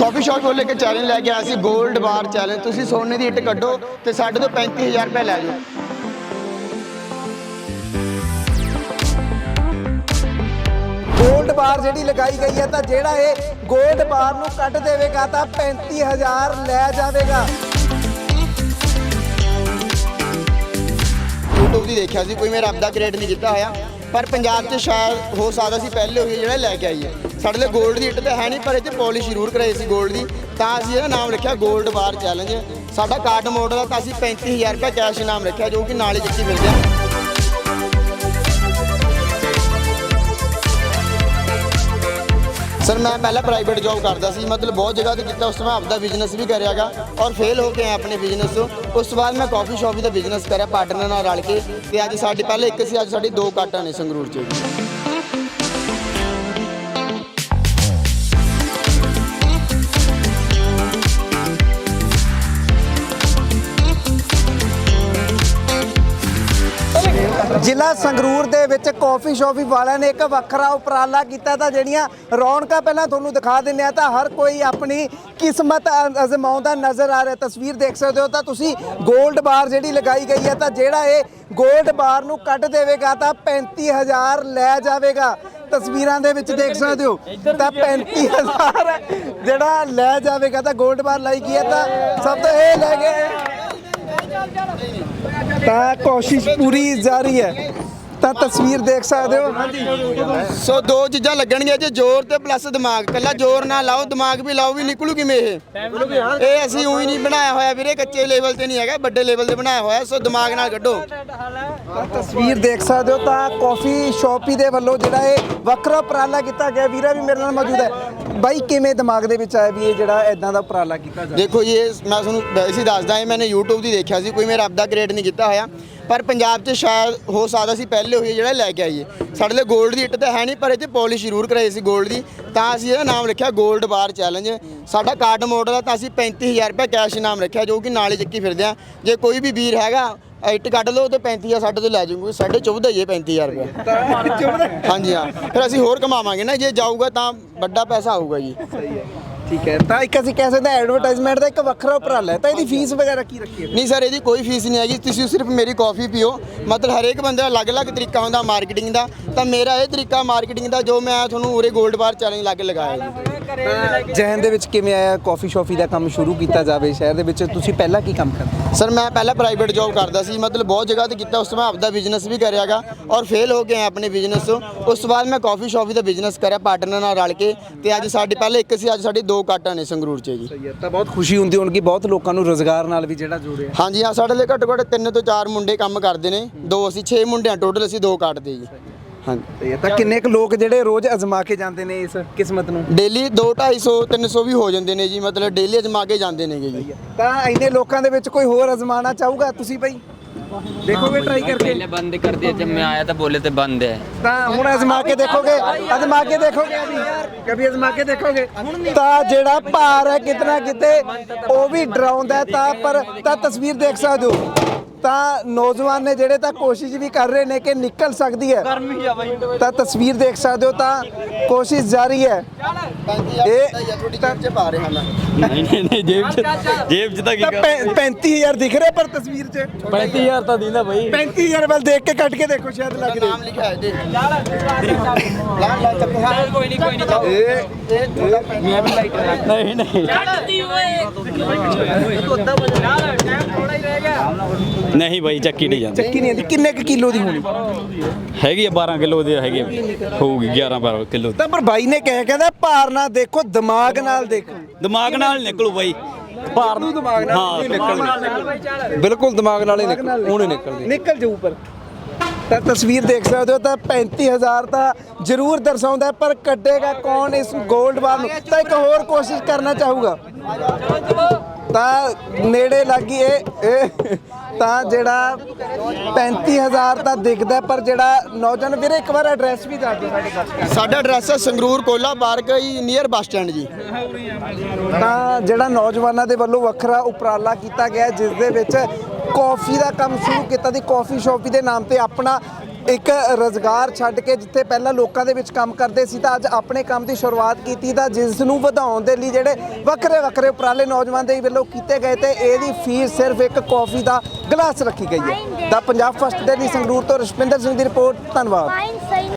ਕਾਫੀ shop ਵਾਲੇ ਕੇ challenge ਲੈ ਕੇ ਆਇਆ ਸੀ 골ਡ ਬਾਰ ਚੈਲੰਜ ਤੁਸੀਂ ਸੋਨੇ ਦੀ ਇੱਟ ਕੱਢੋ ਤੇ ਸਾਡੇ ਤੋਂ 35000 ਰੁਪਏ ਲੈ ਜਾਓ। ਗੋਲਡ ਬਾਰ ਜਿਹੜੀ ਲਗਾਈ ਗਈ ਹੈ ਤਾਂ ਜਿਹੜਾ ਇਹ ਗੋਲਡ ਬਾਰ ਨੂੰ ਕੱਢ ਦੇਵੇਗਾ ਤਾਂ 35000 ਲੈ ਜਾਵੇਗਾ। YouTube ਦੀ ਦੇਖਿਆ ਸੀ ਕੋਈ ਮੇਰਾ ਰੱਬ ਕ੍ਰੀਏਟ ਨਹੀਂ ਕੀਤਾ ਹੋਇਆ ਪਰ ਪੰਜਾਬ 'ਚ ਸ਼ਾਇਦ ਹੋ ਸਕਦਾ ਸੀ ਪਹਿਲੇ ਹੋਈ ਜਿਹੜਾ ਲੈ ਕੇ ਆਈ ਹੈ ਸਾਡੇ ਲਈ 골ਡ ਦੀ ਇੱਟ ਤਾਂ ਹੈ ਨਹੀਂ, ਪਰ ਇੱਥੇ 'ਚ ਜ਼ਰੂਰ ਕਰਾਈ ਸੀ 골ਡ ਦੀ। ਤਾਂ ਅਸੀਂ ਇਹਦਾ ਨਾਮ ਰੱਖਿਆ 골ਡ ਬਾਰ ਚੈਲੰਜ ਸਾਡਾ ਕਾਰਡ ਮੋਡਲ ਦਾ ਤਾਂ ਅਸੀਂ 35000 ਰੁਪਏ ਕੈਸ਼ ਇਨਾਮ ਰੱਖਿਆ, ਜੋ ਕਿ ਨਾਲ ਹੀ ਜਿੱਤੀ ਮਿਲ ਗਿਆ। ਸਰ ਮੈਂ ਪਹਿਲਾਂ ਪ੍ਰਾਈਵੇਟ ਜੌਬ ਕਰਦਾ ਸੀ, ਮਤਲਬ ਬਹੁਤ ਜਗ੍ਹਾ ਤੇ ਕੀਤਾ, ਉਸ ਤੋਂ ਮੈਂ ਆਪਦਾ ਬਿਜ਼ਨਸ ਵੀ ਕਰਿਆਗਾ ਔਰ ਫੇਲ ਹੋ ਕੇ ਆਇਆ ਆਪਣੇ ਬਿਜ਼ਨਸ ਤੋਂ। ਉਸ ਤੋਂ ਬਾਅਦ ਮੈਂ ਕਾਫੀ ਸ਼ਾਪ ਦਾ ਬਿਜ਼ਨਸ ਕਰਿਆ ਪਾਰਟਨਰ ਨਾਲ ਰਲ ਕੇ। ਤੇ ਅੱਜ ਸਾਡੇ, ਪਹਿਲੇ ਇੱਕ ਸੀ, ਅੱਜ ਸਾਡੀ ਦੋ ਕਾਟਾਂ ਨੇ ਸੰਗਰੂਰ 'ਚ। ਜ਼ਿਲ੍ਹਾ ਸੰਗਰੂਰ ਦੇ ਵਿੱਚ ਕਾਫੀ ਸ਼ੋਪੀ ਵਾਲਿਆਂ ਨੇ ਇੱਕ ਵੱਖਰਾ ਉਪਰਾਲਾ ਕੀਤਾ ਤਾਂ ਜਿਹੜੀਆਂ ਰੌਣਕਾਂ ਪਹਿਲਾਂ ਤੁਹਾਨੂੰ ਦਿਖਾ ਦਿੰਨੇ ਆ ਤਾਂ ਹਰ ਕੋਈ ਆਪਣੀ ਕਿਸਮਤ ਅਜ਼ਮਾਉਂਦਾ ਨਜ਼ਰ ਆ ਰਿਹਾ। ਤਸਵੀਰ ਦੇਖ ਸਕਦੇ ਹੋ ਤਾਂ ਤੁਸੀਂ 골ਡ ਬਾਰ ਜਿਹੜੀ ਲਗਾਈ ਗਈ ਹੈ ਤਾਂ ਜਿਹੜਾ ਇਹ 골ਡ ਬਾਰ ਨੂੰ ਕੱਢ ਦੇਵੇਗਾ ਤਾਂ 35000 ਲੈ ਜਾਵੇਗਾ। ਤਸਵੀਰਾਂ ਦੇ ਵਿੱਚ ਦੇਖ ਸਕਦੇ ਹੋ ਤਾਂ 35000 ਜਿਹੜਾ ਲੈ ਜਾਵੇਗਾ ਤਾਂ 골ਡ ਬਾਰ ਲਾਈ ਗਈ ਹੈ ਤਾਂ ਸਭ ਤੋਂ ਇਹ ਲੈ ਗਏ ਤਾਂ ਕੋਸ਼ਿਸ਼ ਪੂਰੀ ਜਾਰੀ ਹੈ। ਤਾਂ ਤਸਵੀਰ ਦੇਖ ਸਕਦੇ ਹੋ। ਸੋ ਦੋ ਚੀਜ਼ਾਂ ਲੱਗਣਗੀਆਂ ਜੇ ਜ਼ੋਰ ਤੇ ਪਲੱਸ ਦਿਮਾਗ। ਕੱਲਾ ਜ਼ੋਰ ਨਾ ਲਾਓ ਦਿਮਾਗ ਵੀ ਲਾਓ ਵੀ ਨਿਕਲੂ ਕਿਵੇਂ ਇਹ? ਇਹ ਅਸੀਂ ਉਹੀ ਨਹੀਂ ਬਣਾਇਆ ਹੋਇਆ ਵੀਰੇ ਕੱਚੇ ਲੈਵਲ ਤੇ ਨਹੀਂ ਹੈਗਾ ਵੱਡੇ ਲੈਵਲ ਤੇ ਬਣਾਇਆ ਹੋਇਆ ਸੋ ਦਿਮਾਗ ਨਾਲ ਕੱਢੋ। ਤਸਵੀਰ ਦੇਖ ਸਕਦੇ ਹੋ ਤਾਂ ਕਾਫੀ ਸ਼ਾਪੀ ਦੇ ਵੱਲੋਂ ਜਿਹੜਾ ਇਹ ਵੱਖਰਾ ਉਪਰਾਲਾ ਕੀਤਾ ਗਿਆ। ਵੀਰਾ ਵੀ ਮੇਰੇ ਨਾਲ ਮੌਜੂਦ ਹੈ। ਬਾਈ ਕਿਵੇਂ ਦਿਮਾਗ ਦੇ ਵਿੱਚ ਆਇਆ ਵੀ ਇਹ ਜਿਹੜਾ ਇਦਾਂ ਦਾ ਉਪਰਾਲਾ ਕੀਤਾ ਜਾਵੇ ਦੇਖੋ ਜੀ ਇਹ ਮੈਂ ਤੁਹਾਨੂੰ ਵੈਸੇ ਦੱਸਦਾ ਇਹ ਮੈंने YouTube ਦੀ ਦੇਖਿਆ ਸੀ ਕੋਈ ਮੈਂ ਰੱਬ ਦਾ ਕ੍ਰੀਏਟ ਨਹੀਂ ਕੀਤਾ ਹੋਇਆ। ਪਰ ਪੰਜਾਬ 'ਚ ਸ਼ਾਇਦ ਹੋ ਸਕਦਾ ਸੀ ਪਹਿਲੇ ਹੋਈ ਜਿਹੜਾ ਲੈ ਕੇ ਆਈਏ। ਸਾਡੇ ਲਈ 골ਡ ਦੀ ਇੱਟ ਤਾਂ ਹੈ ਨਹੀਂ ਪਰ ਇਹਤੇ ਪੋਲਿਸ਼ ਜ਼ਰੂਰ ਕਰਾਈ ਸੀ 골ਡ ਦੀ। ਤਾਂ ਅਸੀਂ ਇਹਦਾ ਨਾਮ ਰੱਖਿਆ 골ਡ ਬਾਰ ਚੈਲੰਜ ਸਾਡਾ ਕਾਰਡ ਮੋਡਲ ਦਾ ਤਾਂ ਅਸੀਂ 35000 ਰੁਪਏ ਕੈਸ਼ ਇਨਾਮ ਰੱਖਿਆ ਜੋ ਕਿ ਨਾਲੇ ਚੱਕੀ ਫਿਰਦੇ ਆ। ਜੇ ਕੋਈ ਵੀ ਵੀਰ ਹੈਗਾ ਇੱਟ ਕੱਢ ਲਓ ਤੇ 35000 ਸਾਡੇ ਤੋਂ ਲੈ ਜਾਊਂਗੇ ਸਾਡੇ 14 ਹੀ 35000 ਰੁਪਏ ਹਾਂਜੀ ਹਾਂ। ਫਿਰ ਅਸੀਂ ਹੋਰ ਕਮਾਵਾਂਗੇ ਨਾ ਜੇ ਜਾਊਗਾ ਤਾਂ ਵੱਡਾ ਪੈਸਾ ਆਊਗਾ ਜੀ। ਸਹੀ ਹੈ। ਠੀਕ ਹੈ। ਤਾਂ ਇੱਕ ਅਸੀਂ ਕਹਿ ਸਕਦੇ ਹਾਂ ਐਡਵਰਟਾਈਜ਼ਮੈਂਟ ਦਾ ਇੱਕ ਵੱਖਰਾ ਉਪਰਾਲਾ ਹੈ। ਤਾਂ ਇਹਦੀ ਫੀਸ ਵਗੈਰਾ ਕੀ ਰੱਖੀ ਹੈ ਨਹੀਂ ਸਰ ਇਹਦੀ ਕੋਈ ਫੀਸ ਨਹੀਂ ਹੈਗੀ। ਤੁਸੀਂ ਸਿਰਫ ਮੇਰੀ ਕਾਫੀ ਪੀਓ। ਮਤਲਬ ਹਰੇਕ ਬੰਦੇ ਦਾ ਅਲੱਗ-ਅਲੱਗ ਤਰੀਕਾ ਹੁੰਦਾ ਮਾਰਕੀਟਿੰਗ ਦਾ। ਤਾਂ ਮੇਰਾ ਇਹ ਤਰੀਕਾ ਮਾਰਕੀਟਿੰਗ ਦਾ ਜੋ ਮੈਂ ਤੁਹਾਨੂੰ ਉਰੇ 골ਡ ਬਾਰ ਚੈਲੰਜ ਲਾ ਕੇ ਲਗਾਇਆ ਜੀ। ਜਹਿਨ ਦੇ ਵਿੱਚ ਕਿਵੇਂ ਆਇਆ? ਕਾਫੀ ਸ਼ਾਪੀ ਦਾ ਕੰਮ ਸ਼ੁਰੂ ਕੀਤਾ ਜਾਵੇ ਸ਼ਹਿਰ ਦੇ ਵਿੱਚ ਤੁਸੀਂ ਪਹਿਲਾਂ ਕੀ ਕੰਮ ਕਰਦੇ? ਸਰ ਮੈਂ ਪਹਿਲਾਂ ਪ੍ਰਾਈਵੇਟ ਜੌਬ ਕਰਦਾ ਸੀ ਮਤਲਬ ਬਹੁਤ ਜਗ੍ਹਾ ਤੇ ਕੀਤਾ ਉਸ ਤੋਂ ਮੈਂ ਆਪਦਾ ਬਿਜ਼ਨਸ ਵੀ ਕਰਿਆਗਾ ਔਰ ਫੇਲ ਹੋ ਕੇ ਆਇਆ ਆਪਣੇ ਬਿਜ਼ਨਸ ਤੋਂ। ਉਸ ਤੋਂ ਬਾਅਦ ਮੈਂ ਕਾਫੀ ਸ਼ਾਪ ਦਾ ਬਿਜ਼ਨਸ ਕਰਿਆ ਪਾਰਟਨਰ ਨਾਲ ਰਲ ਕੇ ਤੇ ਅੱਜ ਸਾਡੀ ਪਹਿਲੇ ਇੱਕ ਸੀ ਅੱਜ ਸਾਡੀ ਦੋ ਕਾਟਾਂ ਨੇ ਸੰਗਰੂਰ 'ਚ ਜੀ। ਸਹੀ ਹੈ ਤਾਂ ਬਹੁਤ ਖੁਸ਼ੀ ਹੁੰਦੀ ਹੋਣਗੀ ਬਹੁਤ ਲੋਕਾਂ ਨੂੰ ਰੋਜ਼ਗਾਰ ਨਾਲ ਵੀ ਜਿਹੜਾ ਜੁੜਿਆ। ਹਾਂਜੀ ਹਾਂ ਸਾਡੇ ਲਈ ਘੱਟੋ ਘੱਟ ਤਿੰਨ ਤੋਂ ਚਾਰ ਮੁੰਡੇ ਕੰਮ ਕਰਦੇ ਨੇ ਦੋ ਅਸੀਂ 6 ਮੁੰਡੇ ਆ ਟੋਟਲ ਅਸੀਂ ਦੋ ਕਾਟਦੇ ਜੀ। ਹਾਂਜੀ। ਤਾਂ ਕਿੰਨੇ ਕੁ ਲੋਕ ਜਿਹੜੇ ਰੋਜ਼ ਅਜ਼ਮਾ ਕੇ ਜਾਂਦੇ ਨੇ ਇਸ ਕਿਸਮਤ ਨੂੰ? ਡੇਲੀ 2 250 ਵੀ ਹੋ ਜਾਂਦੇ ਨੇ ਜੀ ਮਤਲਬ ਡੇਲੀ ਅਜਮਾ ਕੇ ਜਾਂਦੇ ਨੇਗੇ ਜੀ। ਤਾਂ ਇੰਨੇ ਲੋਕਾਂ ਦੇ ਵਿੱਚ ਕੋਈ ਹੋਰ ਅਜ਼ਮਾਣਾ ਚਾਹੂਗਾ ਤੁਸੀਂ ਭਾਈ ਦੇਖੋਗੇ ਟਰਾਈ ਕਰਕੇ? पहले बंद कर दिया जब मैं आया था बोले थे बंद है ਤਾਂ ਹੁਣ ਅਜ਼ਮਾ ਕੇ ਦੇਖੋਗੇ? ਅਜ਼ਮਾ ਕੇ ਦੇਖੋਗੇ? ਅਭੀ ਕਭੀ ਅਜ਼ਮਾ ਕੇ ਦੇਖੋਗੇ? ਤਾਂ ਜਿਹੜਾ ਭਾਰ ਹੈ ਕਿਤਨਾ ਕਿਤੇ ਉਹ ਵੀ ਡਰਾਉਂਦਾ ਤਾਂ ਪਰ ਤਾਂ ਤਸਵੀਰ ਦੇਖ ਸਕਦੇ ਹੋ। ਤਾਂ ਨੌਜਵਾਨ ਨੇ ਜਿਹੜੇ ਤਾਂ ਕੋਸ਼ਿਸ਼ ਵੀ ਕਰ ਰਹੇ ਨੇ ਕਿ ਨਿਕਲ ਸਕਦੀ ਹੈ ਤਾਂ ਤਸਵੀਰ ਦੇਖ ਸਕਦੇ ਹੋ ਤਾਂ ਕੋਸ਼ਿਸ਼ ਜਾਰੀ ਹੈ। ਇਹ ਤੁਹਾਡੀ ਚ ਪਾ ਰਹੇ ਹਨ। ਨਹੀਂ ਨਹੀਂ ਨਹੀਂ ਜੇਬ ਚ ਜੇਬ ਚ ਤਾਂ ਕੀ 35000 ਦਿਖ ਰਿਹਾ ਪਰ ਤਸਵੀਰ ਚ। 35000 ਤਾਂ ਵੱਲ ਦੇਖ ਕੇ ਕੱਟ ਕੇ ਦੇਖੋ ਸ਼ਾਇਦ ਲੱਗ ਕੋਈ ਨਹੀਂ ਕੋਈ ਨਹੀਂ ਇਹ ਨਹੀਂ ਨਹੀਂ ਬਈ ਚੱਕੀ ਨਹੀਂ ਜਾਂਦੀ। ਚੱਕੀ ਨਹੀਂ ਆਂਦੀ ਕਿੰਨੇ ਕੁ ਕਿਲੋ ਦੀ ਹੋਣੀ? ਹੈਗੀ ਆ 12 ਕਿਲੋ ਦੀ ਹੈਗੀ ਆ। ਹੋਊਗੀ 11 12 ਕਿਲੋ ਤਾਂ ਪਰ ਬਾਈ ਨੇ ਕਹਿ ਕਹਿੰਦਾ ਭਾਰ ਨਾ ਦੇਖੋ ਦਿਮਾਗ ਨਾਲ ਦੇਖੋ। ਦਿਮਾਗ ਨਾਲ ਨਿਕਲੂ ਬਈ। ਭਾਰ ਦਿਮਾਗ ਨਾਲ? ਹਾਂ ਬਿਲਕੁਲ ਦਿਮਾਗ ਨਾਲ ਹੀ ਨਿਕਲ। ਉਹਨੇ ਨਿਕਲਦੀ। ਨਿਕਲ ਜਾਊ ਪਰ। ਤਾਂ ਤਸਵੀਰ ਦੇਖ ਸਕਦੇ ਹੋ ਤਾਂ 35000 ਤਾਂ ਜ਼ਰੂਰ ਦਰਸਾਉਂਦਾ ਹੈ, ਪਰ ਕੱਢੇਗਾ ਕੌਣ ਇਸ 골ਡ ਬਾਰ ਨੂੰ? ਤਾਂ ਇੱਕ ਹੋਰ ਕੋਸ਼ਿਸ਼ ਕਰਨਾ ਚਾਹੂਗਾ। ਤਾਂ ਨੇੜੇ ਲੱਗੀ ਇਹ ਇਹ ਤਾਂ ਜਿਹੜਾ 35000 ਤਾਂ ਦਿਖਦਾ ਪਰ ਜਿਹੜਾ ਨੌਜਵਾਨ ਵੀਰੇ ਇੱਕ ਵਾਰ ਐਡਰੈਸ ਵੀ ਦੱਸ ਦਿਓ ਸਾਡੇ ਦਰਸ਼ਕਾਂ ਸਾਡਾ ਐਡਰੈਸ ਹੈ ਸੰਗਰੂਰ ਕੋਲਾ ਪਾਰਕ ਹੀ ਨੀਅਰ ਬੱਸ ਸਟੈਂਡ ਜੀ। ਤਾਂ ਜਿਹੜਾ ਨੌਜਵਾਨਾਂ ਦੇ ਵੱਲੋਂ ਵੱਖਰਾ ਉਪਰਾਲਾ ਕੀਤਾ ਗਿਆ ਹੈ, ਜਿਸ ਦੇ ਵਿੱਚ ਕਾਫੀ ਦਾ ਕੰਮ ਸ਼ੁਰੂ ਕੀਤਾ ਦੀ ਕਾਫੀ ਸ਼ਾਪੀ ਦੇ ਨਾਮ ਤੇ ਆਪਣਾ ਇੱਕ ਰੋਜ਼ਗਾਰ ਛੱਡ ਕੇ ਜਿੱਥੇ ਪਹਿਲਾਂ ਲੋਕਾਂ ਦੇ ਵਿੱਚ ਕੰਮ ਕਰਦੇ ਸੀ ਤਾਂ ਅੱਜ ਆਪਣੇ ਕੰਮ ਦੀ ਸ਼ੁਰੂਆਤ ਕੀਤੀ ਤਾਂ ਜਿਸ ਨੂੰ ਵਧਾਉਣ ਦੇ ਲਈ ਜਿਹੜੇ ਵੱਖਰੇ ਵੱਖਰੇ ਉਪਰਾਲੇ ਨੌਜਵਾਨ ਦੇ ਵੱਲੋਂ ਕੀਤੇ ਗਏ ਤੇ ਇਹਦੀ ਫੀਸ ਸਿਰਫ ਇੱਕ ਕੌਫੀ ਦਾ ਗਲਾਸ ਰੱਖੀ ਗਈ ਹੈ। ਦਾ ਪੰਜਾਬ ਫਸਟ ਦੇ ਲਈ ਸੰਗਰੂਰ ਤੋਂ ਰਸ਼ਪਿੰਦਰ ਸਿੰਘ ਦੀ ਰਿਪੋਰਟ, ਧੰਨਵਾਦ।